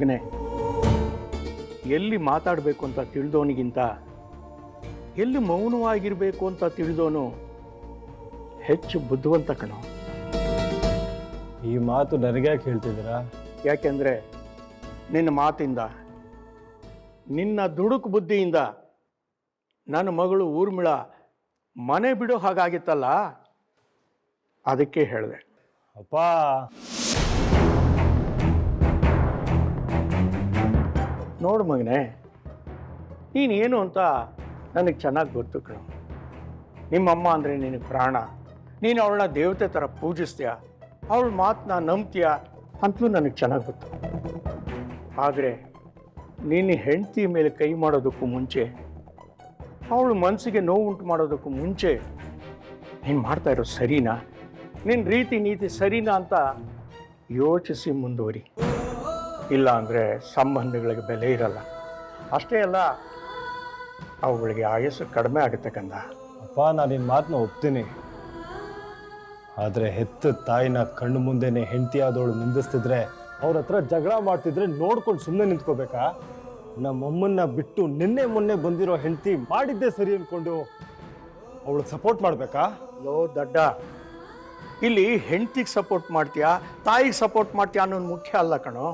ಮಗನೇ ಎಲ್ಲಿ ಮಾತಾಡಬೇಕು ಅಂತ ತಿಳಿದೋನಿಗಿಂತ ಎಲ್ಲಿ ಮೌನವಾಗಿರಬೇಕು ಅಂತ ತಿಳಿದೋನು ಹೆಚ್ಚು ಬುದ್ಧಿವಂತ ಕಣ. ಈ ಮಾತು ನನಗ್ಯಾಕೆ ಹೇಳ್ತಿದ್ದೀರಾ? ಯಾಕೆಂದ್ರೆ ನಿನ್ನ ಮಾತಿಂದ ನಿನ್ನ ದುಡುಕು ಬುದ್ಧಿಯಿಂದ ನನ್ನ ಮಗಳು ಊರ್ಮಿಳ ಮನೆ ಬಿಡೋ ಹಾಗಾಗಿತ್ತಲ್ಲ? ಅದಕ್ಕೆ ಹೇಳಿದೆ. ಅಪ್ಪ. ನೋಡು ಮಗನೇ ಏನು ಅಂತ ನನಗೆ ಚೆನ್ನಾಗಿ ಗೊತ್ತು ಕಣ. ನಿಮ್ಮಮ್ಮ ಅಂದರೆ ನಿನಗೆ ಪ್ರಾಣ. ನೀನು ಅವಳನ್ನ ದೇವತೆ ಥರ ಪೂಜಿಸ್ತೀಯ? ಅವಳ ಮಾತನ್ನ ನಂಬ್ತೀಯ ಅಂತಲೂ ನನಗೆ ಚೆನ್ನಾಗಿ ಗೊತ್ತು. ಆದರೆ ನಿನ್ನ ಹೆಂಡತಿ ಮೇಲೆ ಕೈ ಮಾಡೋದಕ್ಕೂ ಮುಂಚೆ, ಅವಳು ಮನಸ್ಸಿಗೆ ನೋವು ಉಂಟು ಮಾಡೋದಕ್ಕೂ ಮುಂಚೆ, ನೀನು ಮಾಡ್ತಾ ಇರೋ ಸರಿನಾ? ನಿನ್ನ ರೀತಿ ನೀತಿ ಸರಿನಾ ಅಂತ ಯೋಚಿಸಿ ಮುಂದುವರಿ. ಇಲ್ಲ ಅಂದರೆ ಸಂಬಂಧಗಳಿಗೆ ಬೆಲೆ ಇರಲ್ಲ. ಅಷ್ಟೇ ಅಲ್ಲ ಅವುಗಳಿಗೆ ಆಯಸ್ಸು ಕಡಿಮೆ ಆಗುತ್ತೆ ಕಂದ. ಅಪ್ಪ ನಾನು ನಿನ್ನ ಮಾತನ್ನ ಒಪ್ತೀನಿ. ಆದರೆ ಹೆತ್ತ ತಾಯಿನ ಕಣ್ಣು ಮುಂದೆನೆ ಹೆಂಡತಿ ಆದವಳು ನಿಂದಿಸ್ತಿದ್ರೆ ಅವ್ರ ಹತ್ರ ಜಗಳ ಮಾಡ್ತಿದ್ರೆ ನೋಡ್ಕೊಂಡು ಸುಮ್ಮನೆ ನಿಂತ್ಕೋಬೇಕಾ? ನಮ್ಮಮ್ಮನ್ನ ಬಿಟ್ಟು ನಿನ್ನೆ ಮೊನ್ನೆ ಬಂದಿರೋ ಹೆಂಡತಿ ಮಾಡಿದ್ದೇ ಸರಿ ಅನ್ಕೊಂಡು ಅವಳು ಸಪೋರ್ಟ್ ಮಾಡಬೇಕಾ? ಲೋ ದಡ್ಡ ಇಲ್ಲಿ ಹೆಂಡತಿಗೆ ಸಪೋರ್ಟ್ ಮಾಡ್ತೀಯಾ ತಾಯಿಗೆ ಸಪೋರ್ಟ್ ಮಾಡ್ತೀಯಾ ಅನ್ನೋದು ಮುಖ್ಯ ಅಲ್ಲ ಕಣೋ.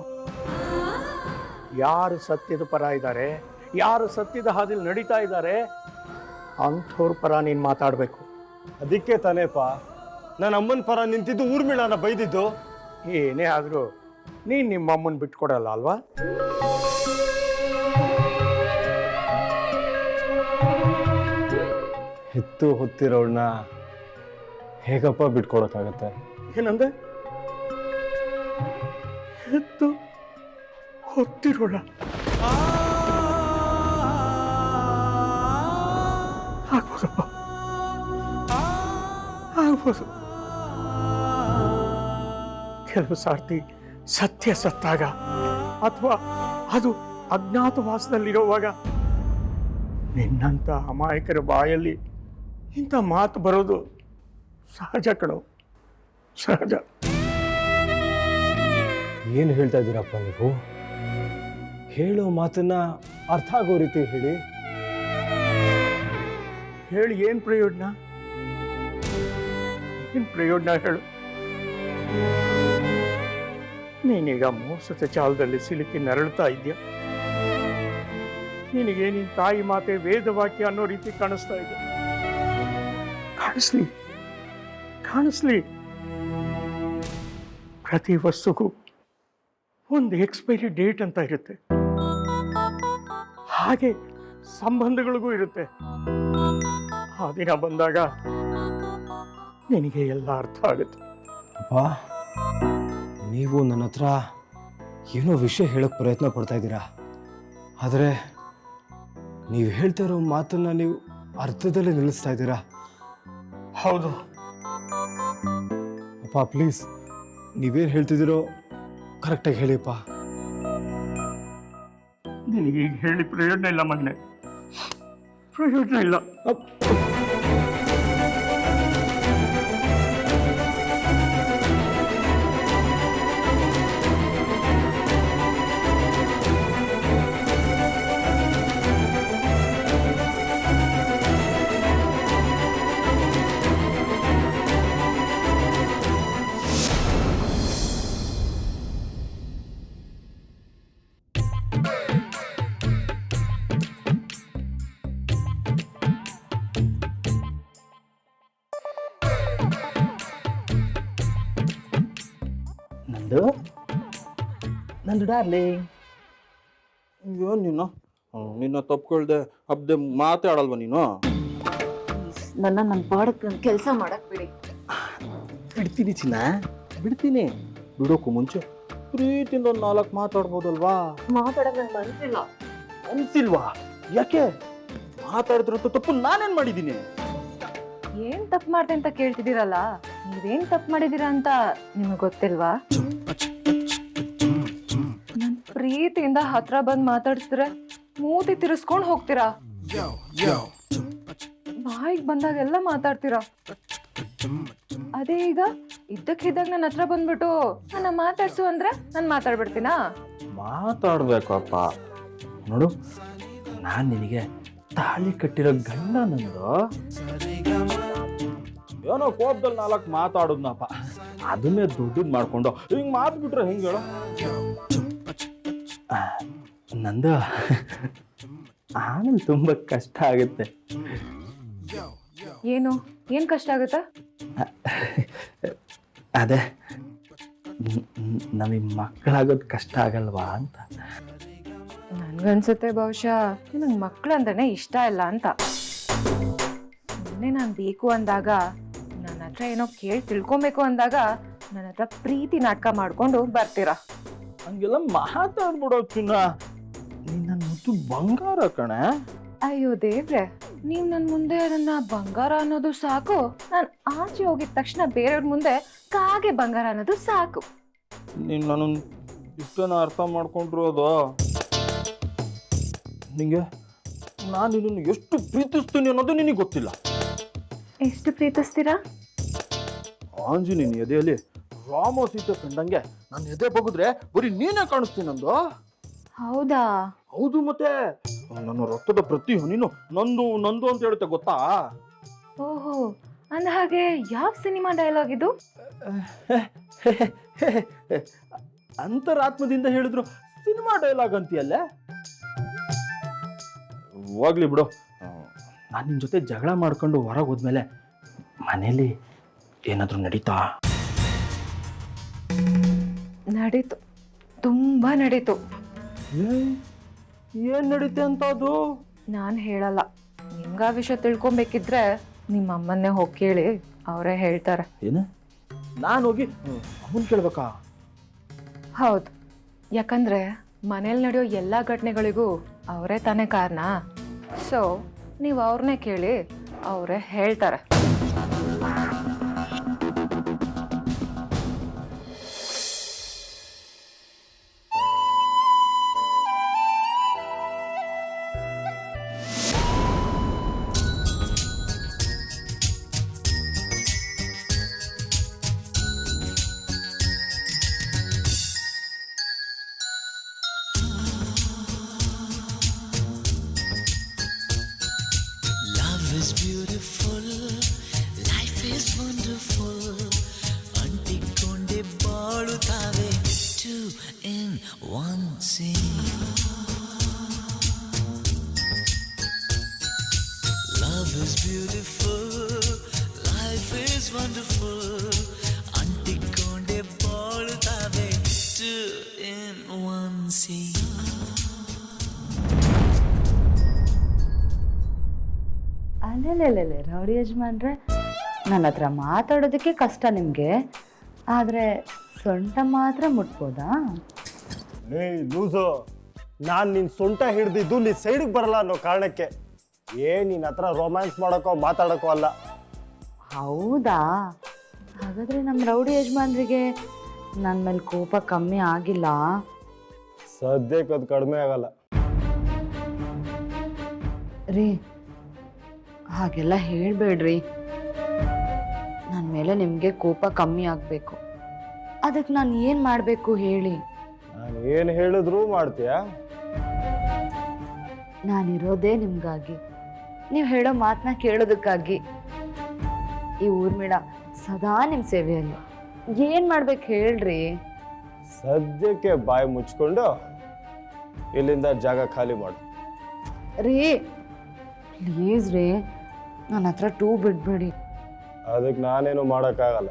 ಯಾರು ಸತ್ಯದ ಪರ ಇದ್ದಾರೆ? ಯಾರು ಸತ್ಯದ ಹಾದಿಲಿ ನಡೀತಾ ಇದ್ದಾರೆ? ಅಂಥವ್ರ ಪರ ನೀನು ಮಾತಾಡಬೇಕು. ಅದಕ್ಕೆ ತಾನೇಪ ನನ್ನ ಅಮ್ಮನ ಪರ ನಿಂತಿದ್ದು ಊರ್ಮಿಳನ ಬೈದಿದ್ದು. ಏನೇ ಆದರೂ ನೀನು ನಿಮ್ಮ ಅಮ್ಮನ ಬಿಟ್ಕೊಡಲ್ಲ ಅಲ್ವಾ? ಹೆತ್ತು ಹೊತ್ತಿರೋಳನ್ನ ಹೇಗಪ್ಪ ಬಿಟ್ಕೊಡಕ್ಕಾಗತ್ತೆ? ಏನಂದೆ? ಎತ್ತು ಹೊತ್ತಿರೋಳ. ಆಗ್ಬೋದಪ್ಪ. ಆಗ್ಬೋದು. ಕೆಲವು ಸಾರ್ತಿ ಸತ್ಯ ಸತ್ತಾಗ ಅಥವಾ ಅದು ಅಜ್ಞಾತವಾಸದಲ್ಲಿರುವಾಗ ನಿನ್ನಂಥ ಅಮಾಯಕರ ಬಾಯಲ್ಲಿ ಇಂಥ ಮಾತು ಬರೋದು ಸಹಜ ಕಣೋ. ಸಹಜ. ಏನು ಹೇಳ್ತಾ ಇದ್ದೀರಪ್ಪ ನೀವು? ಹೇಳೋ ಮಾತನ್ನ ಅರ್ಥ ಆಗೋ ರೀತಿ ಹೇಳಿ. ಹೇಳಿ, ಏನು ಪ್ರಯೋಜನ? ಏನು ಪ್ರಯೋಜನ ಹೇಳು. ನೀನೀಗ ಮೋಸದ ಚಾಲದಲ್ಲಿ ಸಿಲುಕಿ ನರಳುತ್ತಾ ಇದ್ಯ ನಿನಗೆ ನಿನ್ ತಾಯಿ ಮಾತೆ ವೇದವಾಕ್ಯ ಅನ್ನೋ ರೀತಿ ಕಾಣಿಸ್ತಾ ಇದೆ. ಕಾಣಿಸ್ಲಿ. ಕಾಣಿಸ್ಲಿ. ಪ್ರತಿ ವಸ್ತುಗೂ ಒಂದು ಎಕ್ಸ್ಪೈರಿ ಡೇಟ್ ಅಂತ ಇರುತ್ತೆ. ಹಾಗೆ ಸಂಬಂಧಗಳಿಗೂ ಇರುತ್ತೆ. ಆ ದಿನ ಬಂದಾಗ ನಿನಗೆ ಎಲ್ಲ ಅರ್ಥ ಆಗುತ್ತೆ. ಅಪ್ಪ ನೀವು ನನ್ನ ಹತ್ರ ಏನೋ ವಿಷಯ ಹೇಳಕ್ ಪ್ರಯತ್ನ ಪಡ್ತಾ ಇದ್ದೀರಾ? ಆದರೆ ನೀವು ಹೇಳ್ತಾ ಇರೋ ಮಾತನ್ನ ನೀವು ಅರ್ಥದಲ್ಲಿ ನಿಲ್ಲಿಸ್ತಾ ಇದ್ದೀರಾ? ಹೌದು. ಅಪ್ಪ ಪ್ಲೀಸ್ ನೀವೇನು ಹೇಳ್ತಿದ್ದೀರೋ ಕರೆಕ್ಟಾಗಿ ಹೇಳಿಪ್ಪ. ನಿನಗೆ ಹೇಳಿ ಪ್ರಯೋಜನ ಇಲ್ಲ ಮಗನೆ. ಪ್ರಯೋಜನ ಇಲ್ಲ. ನಂದು ಡಾರ್ಲಿ ಅಯ್ಯೋ ನೀನು. ನಿನ್ನ ತಪ್ಕೊಳ್ದೆ ಹಬ್ದೆ ಮಾತಾಡಲ್ವ ನೀನು? ನನ್ನ ನನ್ನ ಪಾಡಕ್ ಕೆಲಸ ಮಾಡಕ್ ಬಿಡಿ. ಬಿಡ್ತೀನಿ ಚಿನ್ನ ಬಿಡ್ತೀನಿ. ಬಿಡೋಕು ಮುಂಚೆ ಪ್ರೀತಿಯಿಂದ ಒಂದು ನಾಲ್ಕು ಮಾತಾಡ್ಬೋದಲ್ವಾ? ಮಾತಾಡಕ್ ನಂಗೆ ಮನ್ಸಿಲ್ಲ. ಅನ್ಸಿಲ್ವಾ ಯಾಕೆ? ಮಾತಾಡಿದ್ರಂತ ತಪ್ಪು ನಾನೇನ್ ಮಾಡಿದ್ದೀನಿ? ಏನ್ ತಪ್ಪು ಮಾಡ್ದೆ ಅಂತ ಕೇಳ್ತಿದ್ದೀರಲ್ಲ? ನೀವೇನ್ ತಪ್ಪು ಮಾಡಿದೀರಾ ಅಂತ ನಿಮಗೆ ಗೊತ್ತಿಲ್ವಾ? ಪ್ರೀತಿಯಿಂದ ಹತ್ರ ಬಂದ್ ಮಾತಾಡ್ತಿದ್ರೆ ಮೂತಿ ತಿರ್ಸ್ಕೊಂಡ್ ಹೋಗ್ತೀರಾ? ಬಾಯಿಗೆ ಬಂದಾಗೆಲ್ಲ ಮಾತಾಡ್ತೀರಾ? ಅದೇ ಈಗ ಇದ್ದಕ್ಕಿದ್ದಾಗ ನನ್ನ ಹತ್ರ ಬಂದ್ಬಿಟ್ಟು ನನ್ನ ಮಾತಾಡ್ಸು ಅಂದ್ರೆ ನಾನು ಮಾತಾಡ್ಬಿಡ್ತೀನಾ? ಮಾತಾಡ್ಬೇಕಪ್ಪ. ನೋಡು, ನಾನು ನಿನಗೆ ತಾಳಿ ಕಟ್ಟಿರೋ ಗಂಡ ನಂದು. ಏನೋ ಕೋಪದಲ್ಲಿ ನಾಲ್ಕು ಮಾತಾಡುದ್ನಪ್ಪ. ಅದನ್ನೇ ದುಡ್ಡು ಮಾಡ್ಕೊಂಡು ಹಿಂಗ್ ಮಾತ್ಬಿಟ್ರೆ ಹೆಂಗೆ ಹೇಳು? ನಂದು ಆಮೇಲೆ ತುಂಬಾ ಕಷ್ಟ ಆಗುತ್ತೆ. ಏನು? ಏನ್ ಕಷ್ಟ ಆಗುತ್ತಾ? ಅದೇ ನಮಗೆ ಮಕ್ಕಳಾಗೋದು ಕಷ್ಟ ಆಗಲ್ವಾ ಅಂತ. ನನ್ಗನ್ಸುತ್ತೆ ಬಹುಶಃ. ಮಕ್ಕಳು ಮಕ್ಕಳಂದ್ರೆ ಇಷ್ಟ ಇಲ್ಲ ಅಂತ. ಮೊನ್ನೆ ನಾನು ಬೇಕು ಅಂದಾಗ ನನ್ನ ಹತ್ರ ಏನೋ ಕೇಳಿ ತಿಳ್ಕೊಬೇಕು ಅಂದಾಗ ನನ್ನ ಹತ್ರ ಪ್ರೀತಿ ನಾಟಕ ಮಾಡ್ಕೊಂಡು ಬರ್ತೀರಾ? ಹಂಗೆಲ್ಲ ಮಾತಾಡ್ಬಿಡೋ ಚಿನ್ನ. ನೀನ್ ನನ್ನ ಮುದ್ದು ಬಂಗಾರ ಕಣೆ. ಅಯ್ಯೋ ದೇವ್ರೆ ನೀವ್ ನನ್ ಮುಂದೆ ನನ್ನ ಬಂಗಾರ ಅನ್ನೋದು ಸಾಕು. ನಾನ್ ಆಚೆ ಹೋಗಿದ ತಕ್ಷಣ ಬೇರೆಯವ್ರ ಮುಂದೆ ಕಾಗೆ ಬಂಗಾರ ಅನ್ನೋದು ಸಾಕು. ನೀನ್ ನನ್ನ ಇಷ್ಟನ ಅರ್ಥ ಮಾಡ್ಕೊಂಡಿರೋದು ನಿಂಗೆ ನಾನು ನಿನ್ನನ್ನು ಎಷ್ಟು ಪ್ರೀತಿಸ್ತೀನಿ ಅನ್ನೋದು ನಿನಗೆ ಗೊತ್ತಿಲ್ಲ. ಎಷ್ಟು ಪ್ರೀತಿಸ್ತೀರಾ? ಆಂಜನೇಯನ ಎದೆಯಲ್ಲಿ ರಾಮ ಸೀತೆ ಕಂಡಂಗೆ ನನ್ನ ಎದೆ ಬಗುದ್ರೆ ಬರೀ ನೀನೇ ಕಾಣಿಸ್ತೀನಂದು ಹೌದಾ? ಹೌದು ಮತ್ತೆ. ನನ್ನ ರಕ್ತದ ಪ್ರತಿ ಹನಿನು ನಂದು ನಂದು ಅಂತ ಹೇಳುತ್ತೆ ಗೊತ್ತಾ? ಓಹೋ ಅಂದ ಹಾಗೆ ಯಾವ ಸಿನಿಮಾ ಡೈಲಾಗ್ ಇದು? ಅಂತರಾತ್ಮದಿಂದ ಹೇಳಿದ್ರು ಸಿನಿಮಾ ಡೈಲಾಗ್ ಅಂತೀಯಲ್ಲ? ಹೋಗ್ಲಿ ಬಿಡು. ನಾನು ನಿಮ್ಮ ಜೊತೆ ಜಗಳ ಮಾಡ್ಕೊಂಡು ಹೊರಗೆ ಹೋದ್ಮೇಲೆ ಮನೇಲಿ ಏನಾದರೂ ನಡೀತಾ? ನಡೀತು. ತುಂಬಾ ನಡೀತು. ಏನ್ ನಡೀತೆ ಅಂತ ಅದು ನಾನು ಹೇಳಲ್ಲ. ನಿಮ್ಗ ಆ ವಿಷಯ ತಿಳ್ಕೊಬೇಕಿದ್ರೆ ನಿಮ್ಮ ಅಮ್ಮನ್ನೇ ಹೋಗಿ ಕೇಳಿ ಅವರೇ ಹೇಳ್ತಾರೆ. ಏನು? ನಾನು ಹೋಗಿ ಅವನ್ ಕೇಳ್ಬೇಕಾ? ಹೌದು. ಯಾಕಂದ್ರೆ ಮನೇಲಿ ನಡೆಯೋ ಎಲ್ಲ ಘಟನೆಗಳಿಗೂ ಅವರೇ ತಾನೇ ಕಾರಣ. ಸೊ ನೀವು ಅವ್ರನ್ನೇ ಕೇಳಿ ಅವರೇ ಹೇಳ್ತಾರೆ. Scene. ರೌಡಿ ಯಜಮಾನ್ರೆ ನನ್ನ ಹತ್ರ ಮಾತಾಡೋದಕ್ಕೆ ಕಷ್ಟ ನಿಮಗೆ. ಆದರೆ ಸೊಂಟ ಮಾತ್ರ ಮುಟ್ಬೋದಾ? ಲೇ ಲೂಸು ನಾನು ನಿನ್ನ ಸೊಂಟ ಹಿಡ್ದಿದ್ದು ನೀ ಸೈಡಿಗೆ ಬರಲ್ಲ ಅನ್ನೋ ಕಾರಣಕ್ಕೆ. ಏ ನಿನ್ನ ಹತ್ರ ರೊಮ್ಯಾನ್ಸ್ ಮಾಡೋಕೋ ಮಾತಾಡೋಕೋ ಅಲ್ಲ. ಹೌದಾ? ಹಾಗಾದರೆ ನಮ್ಮ ರೌಡಿ ಯಜಮಾನ್ರಿಗೆ ನನ್ನ ಮೇಲೆ ಕೋಪ ಕಮ್ಮಿ ಆಗಿಲ್ಲ. ಸದ್ಯಕ್ಕೆ ಅದು ಕಡಿಮೆ ಆಗಲ್ಲ. ರೀ ಹಾಗೆಲ್ಲ ಹೇಳಬೇಡ್ರಿ. ನನ್ನ ಮೇಲೆ ನಿಮಗೆ ಕೋಪ ಕಮ್ಮಿ ಆಗಬೇಕು. ಅದಕ್ಕೆ ನಾನು ಏನು ಮಾಡಬೇಕು ಹೇಳಿ. ನಾನು ಏನು ಹೇಳಿದ್ರೂ ಮಾಡ್ತೀಯಾ? ನಾನಿರೋದೇ ನಿಮಗಾಗಿ. ನೀವು ಹೇಳೋ ಮಾತನ್ನ ಕೇಳೋದಕ್ಕಾಗಿ. ಈ ಊರ್ಮಿಳ ಸದಾ ನಿಮ್ಮ ಸೇವೆಯಲ್ಲಿ. ಏನು ಮಾಡ್ಬೇಕು ಹೇಳ್ರಿ? ಸದ್ಯಕ್ಕೆ ಬಾಯಿ ಮುಚ್ಕೊಂಡು ಇಲ್ಲಿಂದ ಜಾಗ ಖಾಲಿ ಮಾಡು. ರೀ ಪ್ಲೀಸ್ ರೀ ನನ್ನ ಹತ್ರ ಟೂ ಬಿಡ್ಬೇಡಿ. ಅದಕ್ಕೆ ನಾನೇನು ಮಾಡೋಕ್ಕಾಗಲ್ಲ.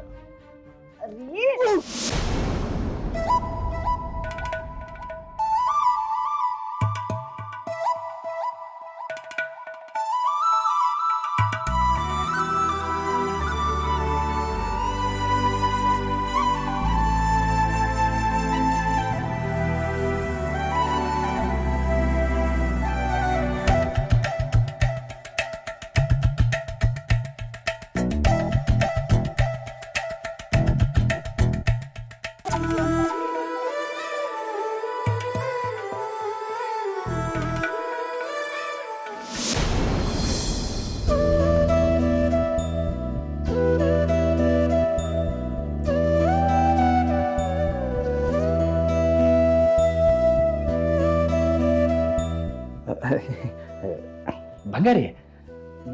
ಬಂಗಾರಿ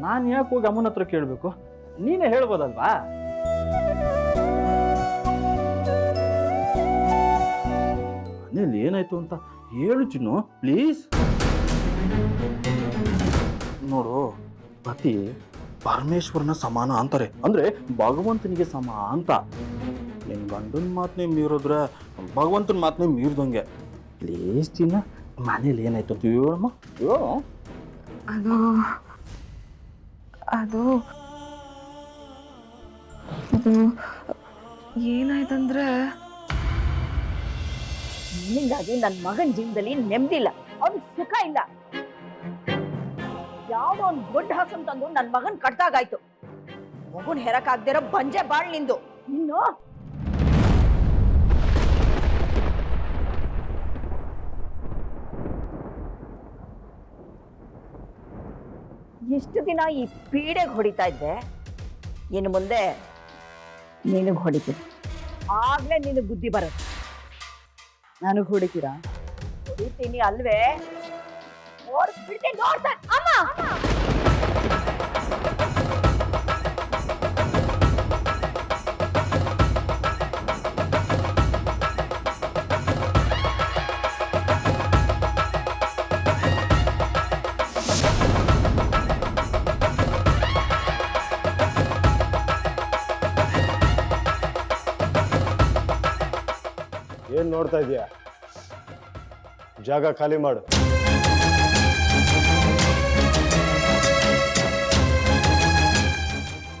ನಾನು ಯಾಕೆ ಹೋಗಿ ಅಮ್ಮನ ಹತ್ರ ಕೇಳಬೇಕು? ನೀನೇ ಹೇಳ್ಬೋದಲ್ವಾ? ಮನೇಲಿ ಏನಾಯ್ತು ಅಂತ ಹೇಳು ಚಿನ್ನು ಪ್ಲೀಸ್ ನೋಡು, ಪತಿ ಪರಮೇಶ್ವರನ ಸಮಾನ ಅಂತಾರೆ. ಅಂದ್ರೆ ಭಗವಂತನಿಗೆ ಸಮ ಅಂತ. ನಿನ್ ಗಂಡನ ಮಾತನೇ ಮೀರಿದ್ರೆ ಭಗವಂತನ ಮಾತನೇ ಮೀರಿದಂಗೆ. ಪ್ಲೀಸ್ ಚಿನ್ನ, ಮನೇಲಿ ಏನಾಯ್ತು ಅಂತ ಹೇಳಮ್ಮ. ಹೇಳು. ಅದು ಅದು ಅದು ಏನಾಯ್ತಂದ್ರೆ ನಿನ್ನಿಂದಾಗಿ ನನ್ನ ಮಗನ ಜೀವನದಲ್ಲಿ ನೆಮ್ಮದಿಲ್ಲ ಅವ್ನ್ ಸುಖ ಇಲ್ಲ. ಯಾವ್ದೋ ಒಂದ್ ದೊಡ್ಡ ಹಸನ್ ತಂದು ನನ್ ಮಗನ್ ಕಟ್ದಾಗಾಯ್ತು ಮಗುನ್ ಹೆರಕಾಗ್ದಿರೋ ಬಂಜೆ ಬಾಳ್ ನಿಂದು. ಇನ್ನು ಎಷ್ಟು ದಿನ ಈ ಪೀಡೆಗೆ ಹೊಡಿತಾ ಇದ್ದೆ? ಇನ್ನು ಮುಂದೆ ನಿನಗೆ ಹೊಡಿತೀನಿ. ಆಗಲೇ ನಿನಗೆ ಬುದ್ಧಿ ಬರುತ್ತೆ. ನನಗೆ ಹೊಡಿತೀರಾ? ಹೊಡಿತೀನಿ ಅಲ್ವೇ? ಓಡಿಸ್ಬಿಡ್ತೀನಿ ನೋಡ್ತಾ ಅಮ್ಮ! ನೋಡ್ತಾ ಇದೀಯಾ? ಜಾಗ ಖಾಲಿ ಮಾಡು.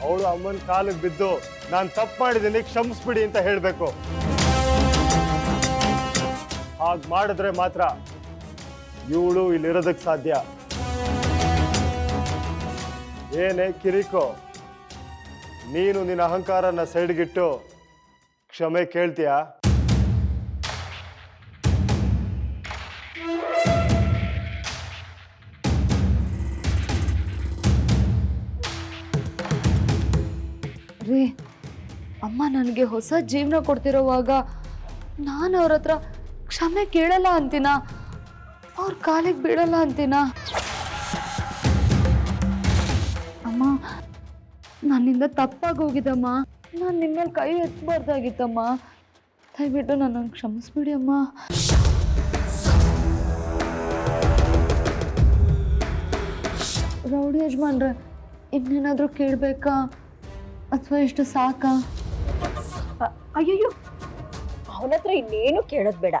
ಅವಳು ಅಮ್ಮನ ಕಾಲಿಗೆ ಬಿದ್ದು ನಾನು ತಪ್ಪು ಮಾಡಿದ್ದೀನಿ, ಕ್ಷಮಿಸ್ಬಿಡಿ ಅಂತ ಹೇಳಬೇಕು. ಹಾಗೆ ಮಾಡಿದ್ರೆ ಮಾತ್ರ ಇವಳು ಇಲ್ಲಿರೋದಕ್ಕೆ ಸಾಧ್ಯ. ಏನೇ ಕಿರಿಕೋ, ನೀನು ನಿನ್ನ ಅಹಂಕಾರನ ಸೈಡ್ಗಿಟ್ಟು ಕ್ಷಮೆ ಕೇಳ್ತೀಯಾ? ಅಮ್ಮ ನನಗೆ ಹೊಸ ಜೀವನ ಕೊಡ್ತಿರೋವಾಗ ನಾನು ಅವ್ರ ಹತ್ರ ಕ್ಷಮೆ ಕೇಳಲ್ಲ ಅಂತೀನ? ಅವ್ರ ಕಾಲಿಗೆ ಬೀಳಲ್ಲ ಅಂತೀನ? ಅಮ್ಮ, ನನ್ನಿಂದ ತಪ್ಪಾಗಿ ಹೋಗಿದ್ದಮ್ಮ. ನಾನು ನಿಮ್ಮ ಮೇಲೆ ಕೈ ಎತ್ತಬಾರ್ದಾಗಿತ್ತಮ್ಮ ದಯವಿಟ್ಟು ನನ್ನನ್ನು ಕ್ಷಮಿಸ್ಬಿಡಿ ಅಮ್ಮ. ರೌಡಿ ಯಜಮಾನ್ರೆ, ಇನ್ನೇನಾದರೂ ಕೇಳಬೇಕಾ? ಅಥವಾ ಎಷ್ಟು ಸಾಕಾ? ಅಯ್ಯಯ್ಯೋ. ಅವನ ಹತ್ರ ಇನ್ನೇನು ಕೇಳೋದ್ ಬೇಡ.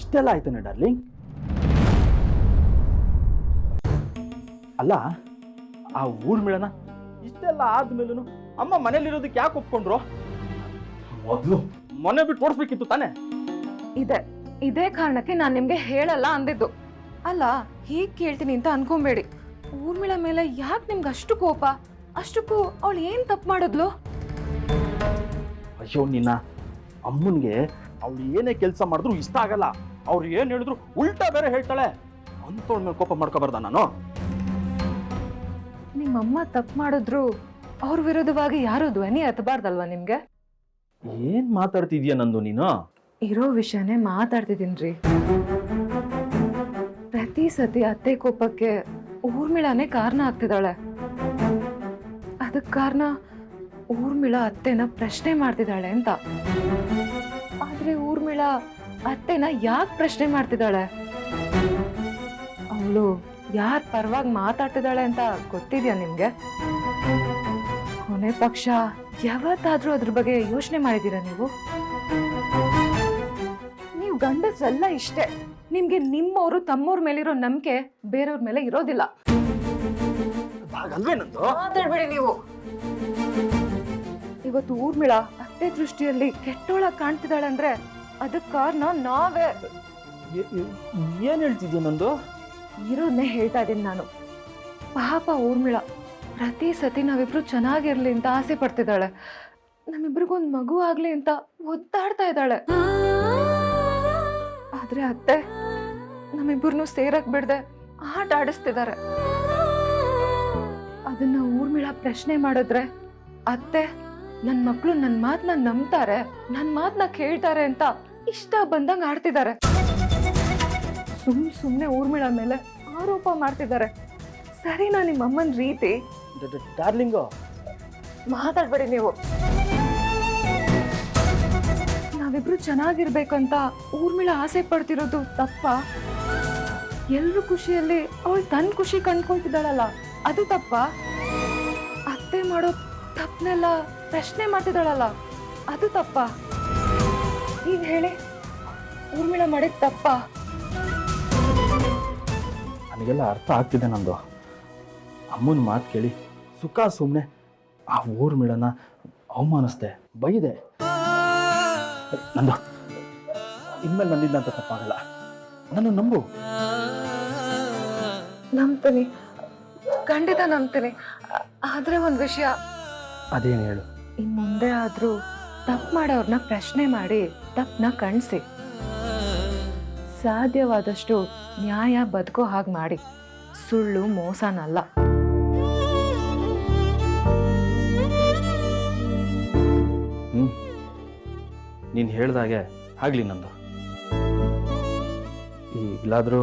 ಇಷ್ಟೆಲ್ಲ ಆಯ್ತಾನೆ ಡಾರ್ಲಿಂಗ್? ಅಲ್ಲ ಆ ಊರ್ ಮೇಳನ? ಇಷ್ಟೆಲ್ಲ ಆದ್ಮೇಲೂ ಅಮ್ಮ ಮನೇಲಿರೋದಕ್ಕೆ ಯಾಕೆ ಒಪ್ಕೊಂಡ್ರು? ಮೊದಲು. ಮೊನ್ನೆ ಬಿಟ್ಟು ಓಡಿಸ್ಬೇಕಿತ್ತು ತಾನೆ? ಇದೆ ಇದೇ ಕಾರಣಕ್ಕೆ ನಾನು ನಿಮ್ಗೆ ಹೇಳಲ್ಲ ಅಂದಿದ್ದು. ಅಲ್ಲ ಹೀಗ್ ಕೇಳ್ತೀನಿ ಅಂತ ಅನ್ಕೊಂಬೇಡಿ. ಊರ್ಮಿಳ ಮೇಲೆ ಯಾಕೆ ನಿಮ್ಗೆ ಅಷ್ಟು ಕೋಪ? ಅಷ್ಟಕ್ಕೂ ಅವಳು ಏನ್ ತಪ್ಪು ಮಾಡಿದ್ಲು? ಅಯ್ಯೋ ನಿನ್ನ ಅಮ್ಮನ್ಗೆ ಅವ್ಳು ಏನೇ ಕೆಲಸ ಮಾಡಿದ್ರು ಇಷ್ಟ ಆಗಲ್ಲ. ಅವ್ರು ಏನ್ ಹೇಳಿದ್ರು ಉಲ್ಟಾ ಬೇರೆ ಹೇಳ್ತಾಳೆ. ಅಂತವಳ ಮೇಲೆ ಕೋಪ ಮಾಡ್ಕೋಬಾರ್ದ ನಾನು? ನಿಮ್ಮಮ್ಮ ತಪ್ಪು ಮಾಡಿದ್ರು ಅವ್ರ ವಿರುದ್ಧವಾಗಿ ಯಾರು ಧ್ವನಿ ಎತ್ತಬಾರ್ದಲ್ವಾ ನಿಮ್ಗೆ? ಏನ್ ಮಾತಾಡ್ತಿದ್ಯಾ ನಂದು ನೀನು? ಇರೋ ವಿಷಯನೇ ಮಾತಾಡ್ತಿದ್ದೀನಿ ರೀ. ಪ್ರತಿ ಸತಿ ಅತ್ತೆ ಕೋಪಕ್ಕೆ ಊರ್ಮಿಳಾನೇ ಕಾರಣ ಆಗ್ತಿದ್ದಾಳೆ. ಅದಕ್ಕೆ ಕಾರಣ ಊರ್ಮಿಳ ಅತ್ತೆನ ಪ್ರಶ್ನೆ ಮಾಡ್ತಿದ್ದಾಳೆ ಅಂತ. ಆದ್ರೆ ಊರ್ಮಿಳ ಅತ್ತೆನ ಯಾಕೆ ಪ್ರಶ್ನೆ ಮಾಡ್ತಿದ್ದಾಳೆ? ಅವಳು ಯಾರ್ ಪರವಾಗಿ ಮಾತಾಡ್ತಿದ್ದಾಳೆ ಅಂತ ಗೊತ್ತಿದ್ಯಾ ನಿಮ್ಗೆ? ಕೊನೆ ಪಕ್ಷ, ಯಾವತ್ತಾದ್ರೂ ಅದ್ರ ಬಗ್ಗೆ ಯೋಚನೆ ಮಾಡಿದೀರಾ ನೀವು? ನೀವು ಗಂಡಸಲ್ಲ ಇಷ್ಟೇ. ನಿಮ್ಗೆ ನಿಮ್ಮವರು ತಮ್ಮವ್ರ ಮೇಲಿರೋ ನಂಬಿಕೆ ಬೇರೆಯವ್ರ ಮೇಲೆ ಇರೋದಿಲ್ಲ. ಹಾಗಲ್ವೇ ನಂದು? ಮಾತಾಡ್ಬೇಡಿ ನೀವು. ಇವತ್ತು ಊರ್ಮಿಳ ಅತ್ತೆ ದೃಷ್ಟಿಯಲ್ಲಿ ಕೆಟ್ಟೋಳ ಕಾಣ್ತಿದ್ದಾಳೆ ಅಂದ್ರೆ ಅದಕ್ಕೆ ಕಾರಣ ನಾವೇ. ಏನ್ ಹೇಳ್ತಿದ್ಯಾ ನಂದು? ಇರೋದನ್ನೇ ಹೇಳ್ತಾ ಇದ್ದೀನಿ ನಾನು. ಪಾಪ ಊರ್ಮಿಳ ಪ್ರತಿ ಸತಿ ನಾವಿಬ್ರು ಚೆನ್ನಾಗಿರ್ಲಿ ಅಂತ ಆಸೆ ಪಡ್ತಿದ್ದಾಳೆ. ನಮ್ಮಿಬ್ರಿಗೊಂದು ಮಗು ಆಗ್ಲಿ ಅಂತ ಒದ್ದಾಡ್ತಾ ಇದ್ದಾಳೆ. ಆದ್ರೆ ಅತ್ತೆ ನಮ್ಮಿಬ್ಬರನ್ನು ಸೇರಕ್ ಬಿಡದೆ ಆಟ ಆಡಿಸ್ತಿದ್ದಾರೆ ಅದನ್ನ ಊರ್ಮಿಳ ಪ್ರಶ್ನೆ ಮಾಡಿದ್ರೆ ಅತ್ತೆ ನನ್ನ ಮಕ್ಕಳು ನನ್ನ ಮಾತನ್ನ ನಂಬ್ತಾರೆ ನನ್ನ ಮಾತನ್ನ ಕೇಳ್ತಾರೆ ಅಂತ ಇಷ್ಟ ಬಂದಂಗೆ ಆಡ್ತಿದ್ದಾರೆ ಸುಮ್ ಸುಮ್ಮನೆ ಊರ್ಮಿಳ ಮೇಲೆ ಆರೋಪ ಮಾಡ್ತಿದ್ದಾರೆ ಸರಿನಾ ನಿಮ್ಮ ಅಮ್ಮನ ರೀತಿ? ಡಾರ್ಲಿಂಗು. ಮಾತಾಡ್ಬೇಡಿ ನೀವು. ನಾವಿಬ್ರು ಚೆನ್ನಾಗಿರ್ಬೇಕಂತ ಊರ್ಮಿಳ ಆಸೆ ಪಡ್ತಿರೋದು ತಪ್ಪ? ಎಲ್ರ ಖುಷಿಯಲ್ಲಿ ಅವಳು ತನ್ನ ಖುಷಿ ಕಂಡ್ಕೊಳ್ತಿದ್ದಾಳಲ್ಲ, ಅದು ತಪ್ಪ? ಅತ್ತೆ ಮಾಡೋ ತಪ್ಪನೆಲ್ಲ ಪ್ರಶ್ನೆ ಮಾಡ್ತಿದ್ದಾಳಲ್ಲ, ಅದು ತಪ್ಪ? ಈಗ ಹೇಳಿ, ಊರ್ಮಿಳ ಮಾಡಿದ ತಪ್ಪ? ನನಗೆಲ್ಲ ಅರ್ಥ ಆಗ್ತಿದೆ ನಂದು. ಅಮ್ಮನ ಮಾತು ಕೇಳಿ ಸುಖ ಸುಮ್ಮನೆ ಆ ಊರ್ಮಿಳನ ಅವಮಾನಿಸ್ದೆ, ಬೈದೆ. ನಂದು, ಇನ್ಮೇಲೆ ನಂದಿದ್ದಂತ ತಪ್ಪಾಗಲ್ಲ. ನನ್ನ ನಂಬು. ನಂಬ್ತೀನಿ. ಖಂಡಿತ ನಂಬ್ತೀನಿ. ಆದ್ರೆ ಒಂದ್ ವಿಷಯ. ಅದೇನು ಹೇಳು? ಇನ್ ಮುಂದೆ ಆದ್ರೂ ತಪ್ಪು ಮಾಡೋರ್ನ ಪ್ರಶ್ನೆ ಮಾಡಿ ತಪ್ಪನ್ನ ಕಣ್ಸಿ. ಸಾಧ್ಯವಾದಷ್ಟು ನ್ಯಾಯ ಬದುಕೋ ಹಾಗೆ ಮಾಡಿ. ಸುಳ್ಳು ಮೋಸನಲ್ಲ. ಹ್ಞೂ ನೀನು ಹೇಳ್ದಾಗೆ ಆಗಲಿ ನಂದು. ಈಗಲಾದರೂ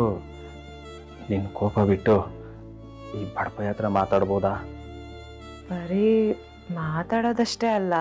ನಿನ್ನ ಕೋಪ ಬಿಟ್ಟು ಈ ಬಡಪಾಯಿ ಹತ್ರ ಮಾತಾಡ್ಬೋದಾ? ಬರೀ ಮಾತಾಡೋದಷ್ಟೇ ಅಲ್ಲ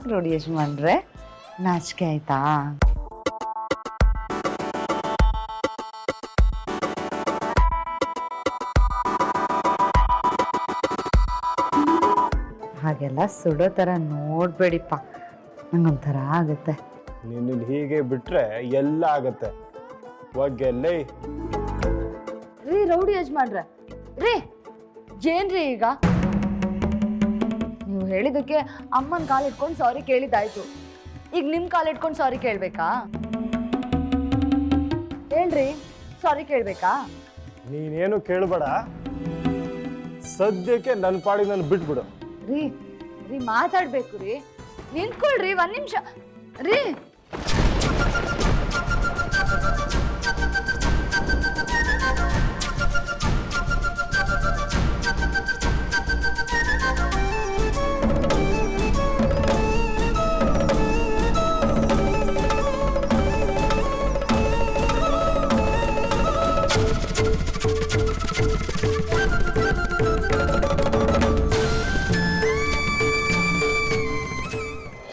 ಯಾಕೆ ನೋಡಿ ಯಜಮಾನ್ರೆ ನಾಚಿಕೆ ಆಯ್ತಾ? ಹಾಗೆಲ್ಲ ಸುಡೋ ಥರ ನೋಡಬೇಡಿಪ್ಪ. ನಂಗೊಂಥರ ಆಗುತ್ತೆ. ನಿನ್ನ ಹೀಗೆ ಬಿಟ್ರೆ ಎಲ್ಲ ಆಗತ್ತೆ. ಒಗ್ಗೆಲ್ಲೇ ರೀ ರೌಡಿ ಯಜಮಾನ್ರೆ. ರೀ ಏನ್ರಿ ಈಗ? ನೀವು ಹೇಳಿದಕ್ಕೆ ಅಮ್ಮನ ಕಾಲು ಇಟ್ಕೊಂಡು ಸಾರಿ ಕೇಳಿದ್ದಾಯ್ತು. ಈಗ ನಿಮ್ ಕಾಲು ಇಟ್ಕೊಂಡು ಸಾರಿ ಕೇಳ್ಬೇಕಾ? ಹೇಳ್ರಿ ಸಾರಿ ಕೇಳ್ಬೇಕಾ? ನೀನೇನು ಕೇಳಬೇಡ. ಸದ್ಯಕ್ಕೆ ನನ್ನ ಪಾಡಿ ನಾನು ಬಿಟ್ಬಿಡು. ರೀ ರೀ ಮಾತಾಡ್ಬೇಕು ರೀ. ನಿಂತ್ಕೊಳ್ರಿ ಒಂದ್ ನಿಮಿಷ. ರೀ